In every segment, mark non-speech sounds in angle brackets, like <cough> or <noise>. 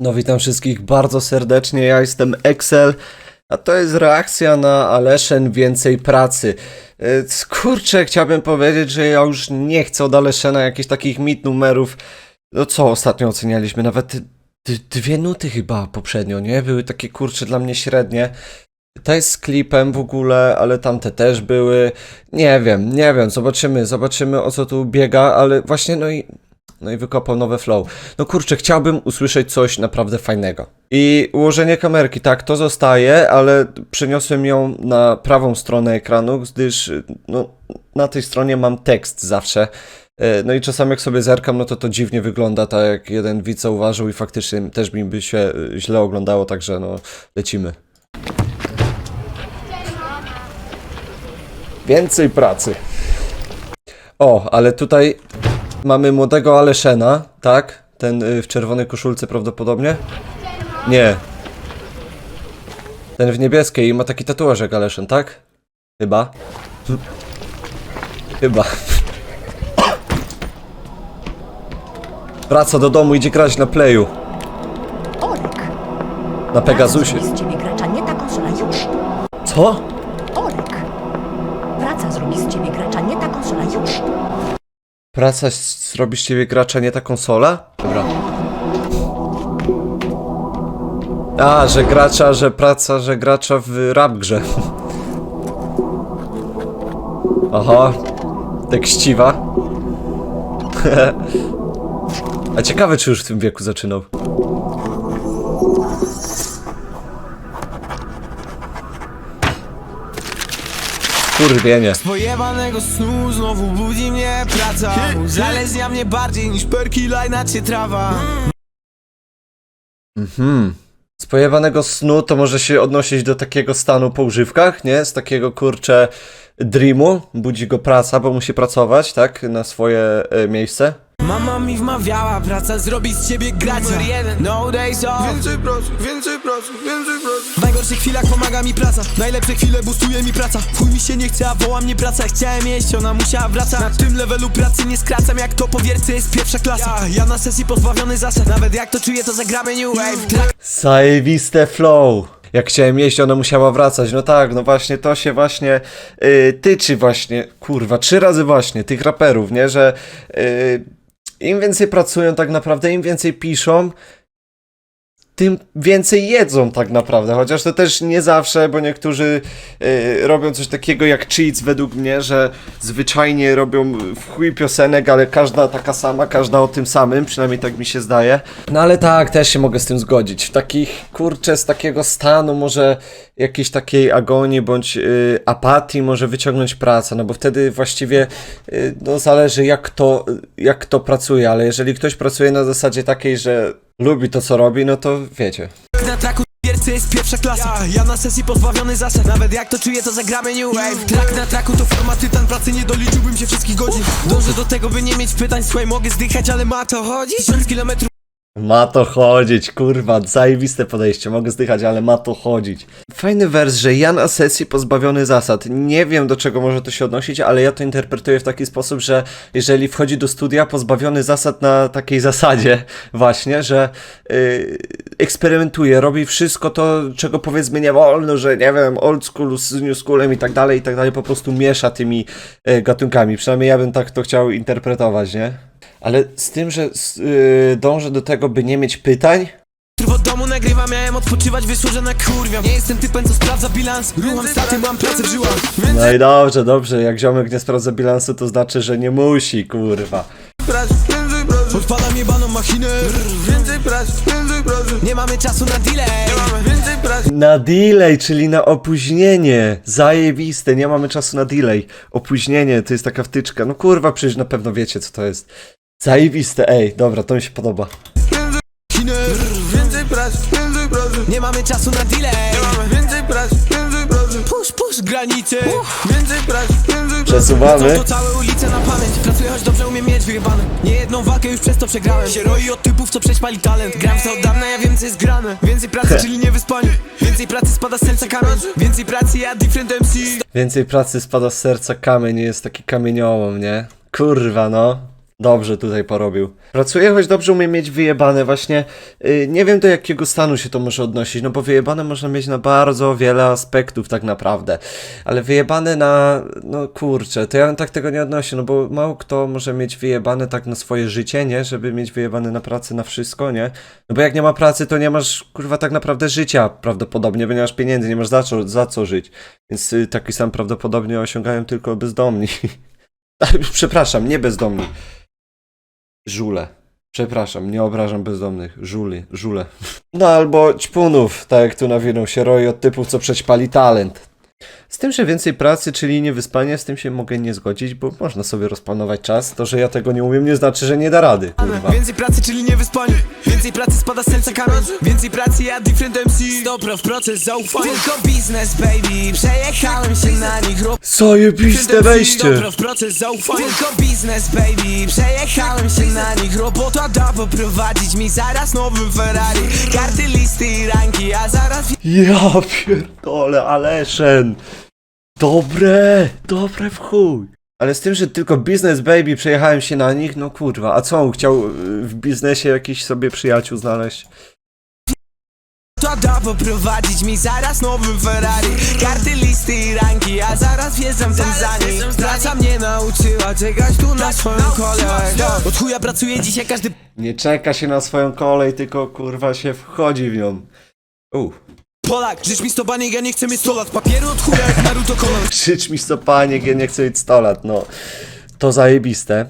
No witam wszystkich bardzo serdecznie, ja jestem Excel, a to jest reakcja na Aleszen Więcej Pracy. Yy, Kurczę, chciałbym powiedzieć, że ja już nie chcę od Aleszena jakichś takich mit numerów. No co ostatnio ocenialiśmy? Nawet dwie nuty chyba poprzednio, nie? Były takie kurcze dla mnie średnie. To jest z klipem w ogóle, ale tamte też były. Nie wiem, nie wiem, zobaczymy, zobaczymy o co tu biega, ale właśnie no i no i wykopał nowe flow. No kurczę, chciałbym usłyszeć coś naprawdę fajnego. I ułożenie kamerki, tak, to zostaje, ale przeniosłem ją na prawą stronę ekranu, gdyż no, na tej stronie mam tekst zawsze. E, No i czasami jak sobie zerkam, no to to dziwnie wygląda, tak jak jeden widz zauważył i faktycznie też mi by się e, źle oglądało, także no lecimy. Więcej pracy. O, ale tutaj mamy młodego Aleszena, tak? Ten y, w czerwonej koszulce prawdopodobnie? Nie. Ten w niebieskiej i ma taki tatuaż jak Aleszen, tak? Chyba. Chyba. Wraca do domu, idzie grać na playu. Olek! Na Pegasusie. Z ciebie gracza, nie ta konsola już! Co? Praca zrobi z ciebie gracza, nie ta konsola? Dobra. A, że gracza, że praca, że gracza w rap grze. <laughs> Aha. Tekściwa. <laughs> A ciekawe, czy już w tym wieku zaczynał. Kurwienie. Pojebanego snu znowu budzi mnie praca Uzależnia mnie bardziej niż perki lajna czy trawa Hmm. Z pojebanego snu to może się odnosić do takiego stanu po używkach, nie? Z takiego kurcze dreamu, budzi go praca, bo musi pracować, tak? Na swoje e, miejsce. Mama mi wmawiała, praca zrobi z ciebie gracza No days off. Więcej pracy, więcej pracy, więcej pracy. W najgorszych chwilach pomaga mi praca. Najlepsze chwile boostuje mi praca. Chuj mi się nie chce, a woła mnie praca. Chciałem jeść, ona musiała wracać. Na tym levelu pracy nie skracam Jak to po wierce jest pierwsza klasa. Ja, ja na sesji pozbawiony zasad. Nawet jak to czuję, to zagramy new wave. Track Zajebiste flow. Jak chciałem jeść, ona musiała wracać. No tak, no właśnie, to się właśnie y, tyczy właśnie, kurwa, trzy razy właśnie tych raperów, nie? Że y, im więcej pracują tak naprawdę, im więcej piszą, tym więcej jedzą tak naprawdę, chociaż to też nie zawsze, bo niektórzy y, robią coś takiego jak cheats według mnie, że zwyczajnie robią w chuj piosenek, ale każda taka sama, każda o tym samym, przynajmniej tak mi się zdaje. No ale tak, też się mogę z tym zgodzić. W takich, kurczę, z takiego stanu może jakiejś takiej agonii bądź y, apatii może wyciągnąć pracę, no bo wtedy właściwie y, no zależy jak to, jak kto pracuje, ale jeżeli ktoś pracuje na zasadzie takiej, że lubi to co robi, no to wiecie. na traku wierce jest pierwsza klasa. Ja, ja na sesji pozbawiony zasad. Nawet jak to czuję, to zagramy new wave. Trak na traku to forma tytan Pracy. Nie doliczyłbym się wszystkich godzin. Dążę do tego, by nie mieć pytań. Słuchaj, mogę zdychać, ale ma to chodzić? Tysiąc kilometrów Ma to chodzić, kurwa, zajebiste podejście, mogę zdychać, ale ma to chodzić. Fajny wers, że ja na sesji pozbawiony zasad. Nie wiem do czego może to się odnosić, ale ja to interpretuję w taki sposób, że jeżeli wchodzi do studia pozbawiony zasad na takiej zasadzie właśnie, że yy, eksperymentuje, robi wszystko to, czego powiedzmy nie wolno, że nie wiem, old school z new schoolem i tak dalej, i tak dalej, po prostu miesza tymi yy, gatunkami. Przynajmniej ja bym tak to chciał interpretować, nie? Ale z tym, że yy, dążę do tego, by nie mieć pytań, od domu nagrywam Miałem odpoczywać, wyszło, że na kurwia Nie jestem typem, co sprawdza bilans. Rucham staty, mam pracę w żyłach. no i dobrze, dobrze, jak ziomek nie sprawdza bilansu, to znaczy, że nie musi, kurwa. pracy, więcej pracy Odpalam jebaną machinę. Więcej pracy, więcej pracy Nie mamy czasu na delay. Nie mamy. Więcej Na delay, czyli na opóźnienie. Zajebiste, nie mamy czasu na delay. Opóźnienie, to jest taka wtyczka. No kurwa, przecież na pewno wiecie, co to jest. Zajebiste, ej, dobra, to mi się podoba. Więcej pracy, więcej pracy. Nie mamy czasu na delay. Nie mamy więcej pracy, więcej pracy. Push, push granice. Więcej pracy, więcej pracy. Przesuwamy. To całe ulice na pamięć. Pracuję, choć dobrze umiem mieć wyjebane. Nie jedną walkę już przez to przegrałem. Się roi od typów, co przećpali talent. Gram se od dawna, ja wiem co jest grane. Więcej pracy, czyli nie wyspanie. Więcej pracy spada z serca kamień. Więcej pracy, ja different MC Więcej pracy spada z serca kamień, jest taki kamieniołom, nie? Kurwa, no. Dobrze tutaj porobił. Pracuję, choć dobrze umiem mieć wyjebane właśnie. Yy, nie wiem do jakiego stanu się to może odnosić, no bo wyjebane można mieć na bardzo wiele aspektów tak naprawdę. Ale wyjebane na, no kurczę, to ja tak tego nie odnoszę, no bo mało kto może mieć wyjebane tak na swoje życie, nie? Żeby mieć wyjebane na pracę, na wszystko, nie? No bo jak nie ma pracy, to nie masz, kurwa, tak naprawdę życia prawdopodobnie, bo nie masz pieniędzy, nie masz za co, za co żyć. Więc y, taki sam prawdopodobnie osiągają tylko bezdomni. <laughs> Przepraszam, nie bezdomni. Żule. Przepraszam, nie obrażam bezdomnych. Żuli, żule. No albo ćpunów, tak jak tu nawinął się roi od typów, co przećpali talent. Z tym, że więcej pracy, czyli nie wyspanie, z tym się mogę nie zgodzić, bo można sobie rozplanować czas. To, że ja tego nie umiem, nie znaczy, że nie da rady. Kurwa. Więcej pracy, czyli nie wyspanie Więcej pracy spada z serca kamień Więcej pracy, ja different MC Dobra w proces zaufania Tylko biznes, baby Przejechałem się na nich rob Zajebiste wejście! Dobra w proces zaufania Tylko biznes, baby Przejechałem się na nich Robota da poprowadzić mi zaraz nowy Ferrari Karty, listy i ranki A zaraz Ja pierdolę, Aleszen! Dobre, dobre w chuj. Ale z tym, że tylko biznes baby przejechałem się na nich, no kurwa, a co on chciał y, w biznesie jakiś sobie przyjaciół znaleźć? To da poprowadzić mi zaraz nowy Ferrari Karty, listy i ranki, a zaraz wjeżdżam tam za nim Praca mnie nauczyła czekać tu na swoją kolej Od chuja pracuję dzisiaj każdy Nie czeka się na swoją kolej, tylko kurwa się wchodzi w nią. U. Polak Życz mi sto baniek, ja nie chcę mieć 100 lat Papieru od chuja jak Naruto Konan Krzycz mi stopanie, ja nie chcę mieć 100 lat, no. To zajebiste.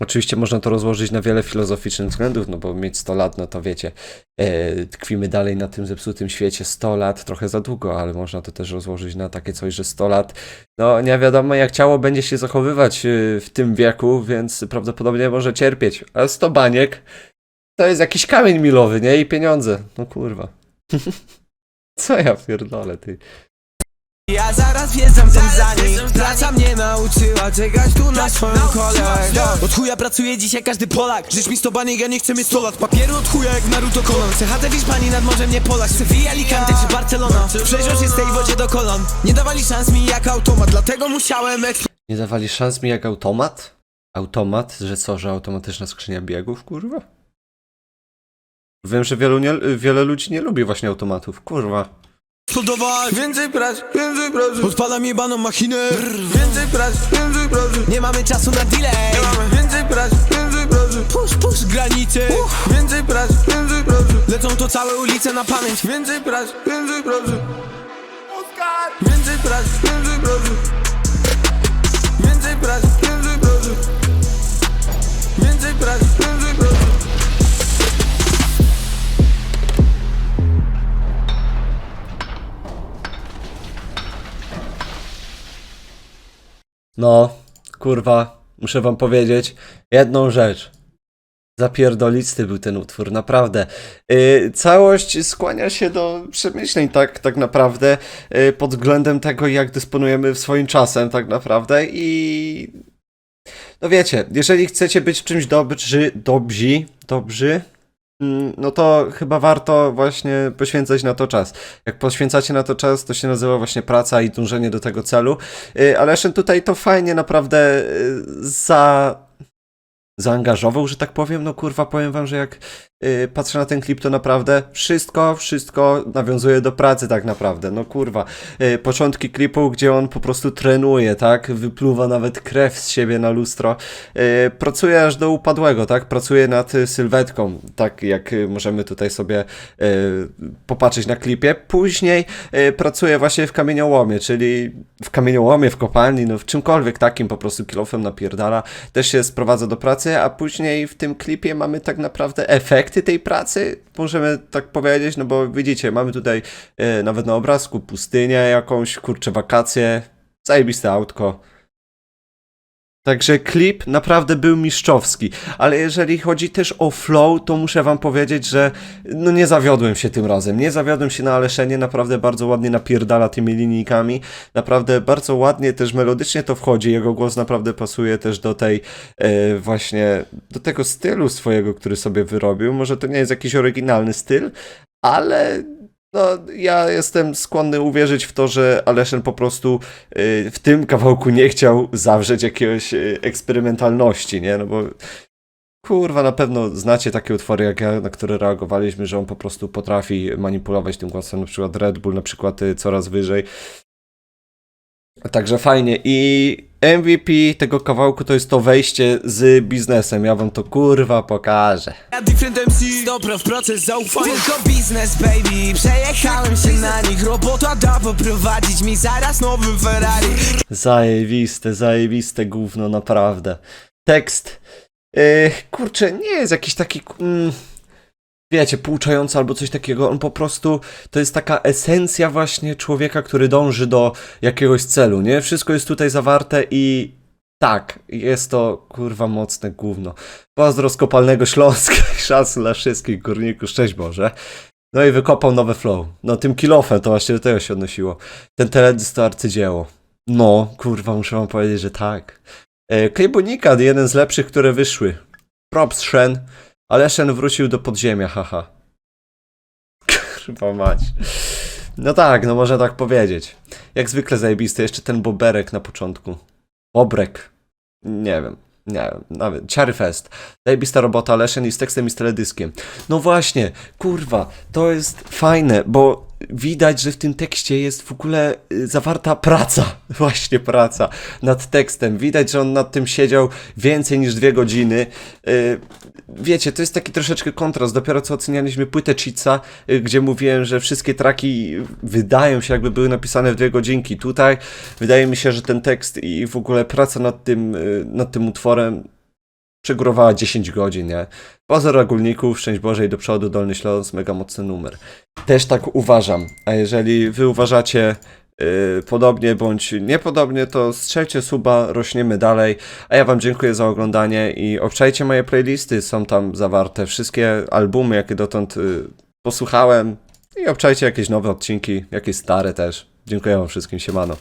Oczywiście można to rozłożyć na wiele filozoficznych względów, no bo mieć 100 lat, no to wiecie, e, tkwimy dalej na tym zepsutym świecie 100 lat, trochę za długo, ale można to też rozłożyć na takie coś, że 100 lat, no nie wiadomo jak ciało będzie się zachowywać e, w tym wieku, więc prawdopodobnie może cierpieć. A 100 baniek to jest jakiś kamień milowy, nie? I pieniądze. No kurwa. <laughs> Co ja pierdolę, ty. Ja zaraz wjeżdżam tam za nim Praca mnie nauczyła czekać tu na swoją Od chuja pracuję dzisiaj każdy Polak. Mi ja nie chcę mieć 100 lat. Papieru od chuja jak Naruto Hiszpanii nad morzem, nie Polak Alicante czy Barcelona Przejrzał się z tej wodzie do kolan Nie dawali szans mi jak automat Dlatego musiałem Nie dawali szans mi jak automat? Automat? Że co, że automatyczna skrzynia biegów, kurwa? Wiem, że wielu nie, wiele ludzi nie lubi właśnie automatów, kurwa. eksplodować Więcej pracy, więcej pracy Odpalam jebaną machinę. Więcej pracy, więcej pracy Nie mamy czasu na delay. Nie mamy. Więcej pracy, więcej pracy Push, push granice. Więcej pracy, więcej pracy Lecą to całe ulice na pamięć. Więcej pracy, więcej pracy Więcej pracy, więcej pracy Więcej pracy, więcej pracy Więcej pracy, więcej pracy No, kurwa, muszę wam powiedzieć jedną rzecz. Zapierdolisty był ten utwór, naprawdę. Yy, całość skłania się do przemyśleń, tak, tak naprawdę, yy, pod względem tego, jak dysponujemy swoim czasem, tak naprawdę. I no wiecie, jeżeli chcecie być w czymś dobrzy, dobrzy, dobrzy, no to chyba warto właśnie poświęcać na to czas. Jak poświęcacie na to czas, to się nazywa właśnie praca i dążenie do tego celu. Yy, Ale Szyn tutaj to fajnie naprawdę yy, za zaangażował, że tak powiem. No kurwa, powiem wam, że jak patrzę na ten klip, to naprawdę wszystko, wszystko nawiązuje do pracy tak naprawdę. No kurwa, yy, początki klipu, gdzie on po prostu trenuje, tak? Wypluwa nawet krew z siebie na lustro. Yy, pracuje aż do upadłego, tak? Pracuje nad y, sylwetką, tak jak y, możemy tutaj sobie popatrzeć na klipie. Później pracuje właśnie w kamieniołomie, czyli w kamieniołomie, w kopalni, no w czymkolwiek takim po prostu kilofem napierdala. Też się sprowadza do pracy, a później w tym klipie mamy tak naprawdę efekty tej pracy, możemy tak powiedzieć, no bo widzicie, mamy tutaj e, nawet na obrazku pustynię jakąś, kurcze wakacje, zajebiste autko. Także klip naprawdę był mistrzowski, ale jeżeli chodzi też o flow, to muszę wam powiedzieć, że no nie zawiodłem się tym razem, nie zawiodłem się na Aleszenie, naprawdę bardzo ładnie napierdala tymi linijkami, naprawdę bardzo ładnie też melodycznie to wchodzi, jego głos naprawdę pasuje też do tej e, właśnie, do tego stylu swojego, który sobie wyrobił, może to nie jest jakiś oryginalny styl, ale no, ja jestem skłonny uwierzyć w to, że Aleszen po prostu y, w tym kawałku nie chciał zawrzeć jakiegoś y, eksperymentalności, nie? No bo kurwa, na pewno znacie takie utwory jak ja, na które reagowaliśmy, że on po prostu potrafi manipulować tym głosem, na przykład Red Bull, na przykład y, coraz wyżej. Także fajnie. I MVP tego kawałku to jest to wejście z biznesem. Ja wam to kurwa pokażę. Ja different MC Dobra w proces zaufania Tylko biznes baby Przejechałem się na nich Robota da poprowadzić mi zaraz nowym Ferrari Zajebiste, zajebiste gówno, naprawdę. Tekst, yy, kurczę, nie jest jakiś taki, mm, wiecie, pouczający albo coś takiego. On po prostu, to jest taka esencja właśnie człowieka, który dąży do jakiegoś celu, nie? Wszystko jest tutaj zawarte i tak, jest to, kurwa, mocne gówno. Pozdro z kopalnego Śląska <laughs> i szansy dla wszystkich górników, szczęść Boże. No i wykopał nowe flow. No tym kilofem to właśnie do tego się odnosiło. Ten teledysk to arcydzieło. No, kurwa, muszę wam powiedzieć, że tak. E, Klejbonika, jeden z lepszych, które wyszły. Props Shen, ale Shen wrócił do podziemia, haha. Kurwa mać. No tak, no można tak powiedzieć. Jak zwykle zajebisty, jeszcze ten boberek na początku. Bobrek. Nie wiem, nie wiem, nawet. Ciary Fest. Zajebista robota Leszen i z tekstem i z teledyskiem. No właśnie, kurwa, to jest fajne, bo widać, że w tym tekście jest w ogóle y, zawarta praca, <laughs> właśnie praca nad tekstem. Widać, że on nad tym siedział więcej niż dwie godziny. Wiecie, to jest taki troszeczkę kontrast. Dopiero co ocenialiśmy płytę Cheatsa, y, gdzie mówiłem, że wszystkie traki wydają się jakby były napisane w dwie godzinki. Tutaj wydaje mi się, że ten tekst i w ogóle praca nad tym, y, nad tym utworem przegórowała 10 godzin, nie? Pozor ogólników, szczęść Boże i do przodu, Dolny Śląsk, mega mocny numer. Też tak uważam, a jeżeli wy uważacie podobnie bądź niepodobnie, to strzelcie suba, rośniemy dalej, a ja wam dziękuję za oglądanie i obczajcie moje playlisty, są tam zawarte wszystkie albumy, jakie dotąd yy, posłuchałem i obczajcie jakieś nowe odcinki, jakieś stare też. Dziękuję wam wszystkim, siemano.